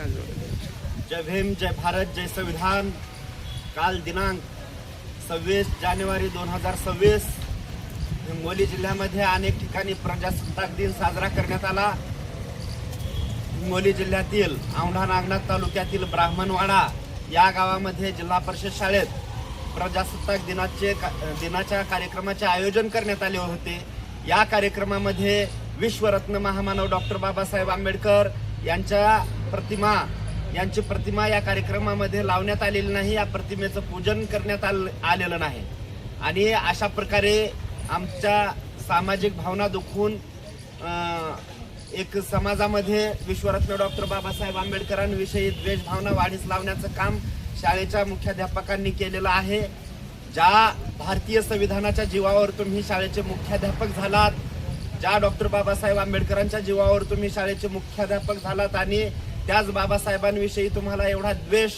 जय भीम जय भारत जय संविधान. काल दिनांक सव्वीस जानेवारी दोन हजार सव्वीस. हिंगोली जिल्ह्यामध्ये अनेक ठिकाणी प्रजासत्ताक दिन साजरा करण्यात आला. हिंगोली जिल्ह्यातील औंढा नागनाथ तालुक्यातील ब्राह्मणवाडा या गावामध्ये जिल्हा परिषद शाळेत प्रजासत्ताक दिनाचे दिनाच्या कार्यक्रमाचे आयोजन करण्यात आले होते. या कार्यक्रमामध्ये विश्वरत्न महामानव डॉक्टर बाबासाहेब आंबेडकर यांच्या प्रतिमा यांची प्रतिमा या कार्यक्रमामध्ये लावण्यात आलेली नाही या प्रतिमेचं पूजन करण्यात आल- आलेलं नाही. आणि अशा प्रकारे आमच्या सामाजिक भावना दुखून एक समाजामध्ये विश्वरत्न डॉक्टर बाबासाहेब आंबेडकरांविषयी द्वेषभावना वाढीस लावण्याचं काम शाळेच्या मुख्याध्यापकांनी केलेलं आहे. ज्या भारतीय संविधानाच्या जीवावर तुम्ही शाळेचे मुख्याध्यापक झालात ज्या डॉक्टर बाबासाहेब आंबेडकरांच्या जीवावर तुम्ही शाळेचे मुख्याध्यापक झालात आणि त्याच बाबासाहेबांविषयी तुम्हाला एवढा द्वेष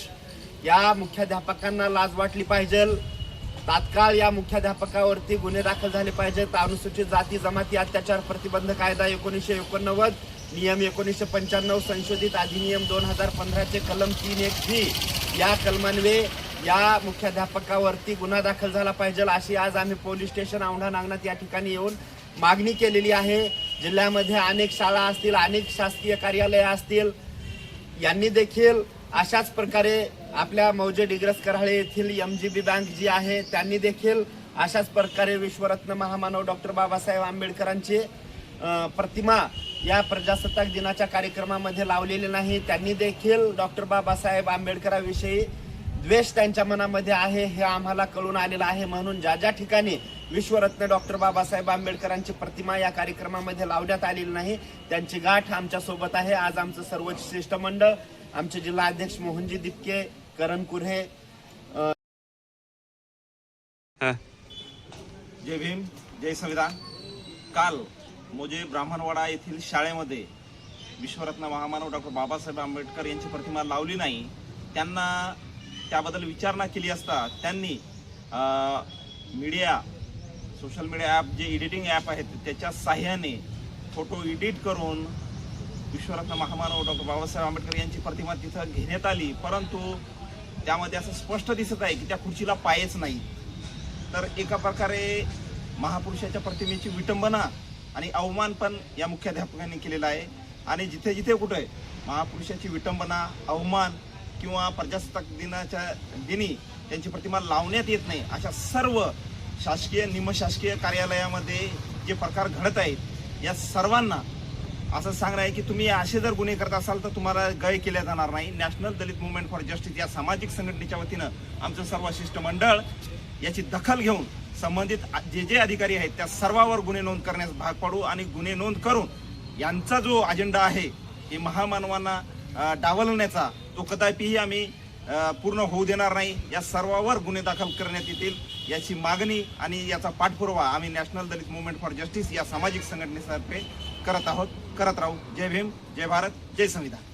या मुख्याध्यापकांना लाज वाटली पाहिजे. तात्काळ या मुख्याध्यापकावरती गुन्हे दाखल झाले पाहिजेत. अनुसूचित जाती जमाती अत्याचार प्रतिबंध कायदा एकोणीसशे एकोणनव्वद नियम एकोणीसशे पंच्याण्णव संशोधित अधिनियम दोन हजार पंधराचे कलम तीन एक बी. या कलमान्वे या मुख्याध्यापकावरती गुन्हा दाखल झाला पाहिजे. अशी आज आम्ही पोलीस स्टेशन औंढा नागनाथ या ठिकाणी येऊन मागणी केलेली आहे. जिल्ह्यामध्ये अनेक शाळा असतील अनेक शासकीय कार्यालय असतील यांनी देखील अशाच प्रकारे आपल्या मौजे डिग्रस कराळे येथील एम जी बी बँक जी आहे त्यांनी देखील अशाच प्रकारे विश्वरत्न महामानव डॉक्टर बाबासाहेब आंबेडकरांची प्रतिमा या प्रजासत्ताक दिनाच्या कार्यक्रमामध्ये लावलेली नाही. त्यांनी देखील डॉक्टर बाबासाहेब आंबेडकराविषयी द्वेष त्यांच्या मनामध्ये आहे हे आम्हाला कळून आलेलं आहे. म्हणून ज्या ज्या ठिकाणी विश्वरत्न डॉक्टर बाबासाहेब आंबेडकरांची प्रतिमा या कार्यक्रमामध्ये लावण्यात आलेली नाही त्यांची गाठ आमच्यासोबत आहे. आज आमचं सर्व शिष्टमंडळ आमचे जिल्हा अध्यक्ष मोहनजी दिपके करण कुऱ्हे हा. जय भीम जय संविधान. काल मोजे ब्राह्मणवाडा येथील शाळेमध्ये विश्वरत्न महामानव डॉक्टर बाबासाहेब आंबेडकर यांची प्रतिमा लावली नाही त्यांना त्याबद्दल विचारणा केली असता त्यांनी मीडिया सोशल मीडिया ॲप जे एडिटिंग ॲप आहेत त्याच्या साह्याने फोटो एडिट करून विश्वरत्न महामानव डॉक्टर बाबासाहेब आंबेडकर यांची प्रतिमा तिथं घेण्यात आली. परंतु त्यामध्ये असं स्पष्ट दिसत आहे की त्या खुर्चीला पायच नाही. तर एका प्रकारे महापुरुषाच्या प्रतिमेची विटंबना आणि अवमान पण या मुख्याध्यापकांनी केलेला आहे. आणि जिथे जिथे कुठे महापुरुषाची विटंबना अवमान किंवा प्रजासत्ताक दिनाच्या दिनी त्यांची प्रतिमा लावण्यात येत नाही अशा सर्व शासकीय निमशासकीय कार्यालयामध्ये जे प्रकार घडत आहेत या सर्वांना असं सांगणं आहे की तुम्ही असे जर गुन्हे करत असाल तर तुम्हाला गय केल्या जाणार नाही. National Dalit movement for justice या सामाजिक संघटनेच्या वतीनं आमचं सर्व शिष्टमंडळ याची दखल घेऊन संबंधित जे जे अधिकारी आहेत त्या सर्वावर गुन्हे नोंद करण्यास भाग पाडू आणि गुन्हे नोंद करून यांचा जो अजेंडा आहे हे महामानवांना डावलण्याचा तो कदापिही आम्ही पूर्ण होऊ देणार नाही. या सर्वावर गुन्हे दाखल करण्यात येतील याची मागणी आणि याचा पाठपुरावा आम्ही national Dalit movement for justice या सामाजिक संघटनेतर्फे करत आहोत. करत राहू. जय भीम जय भारत जय संविधान.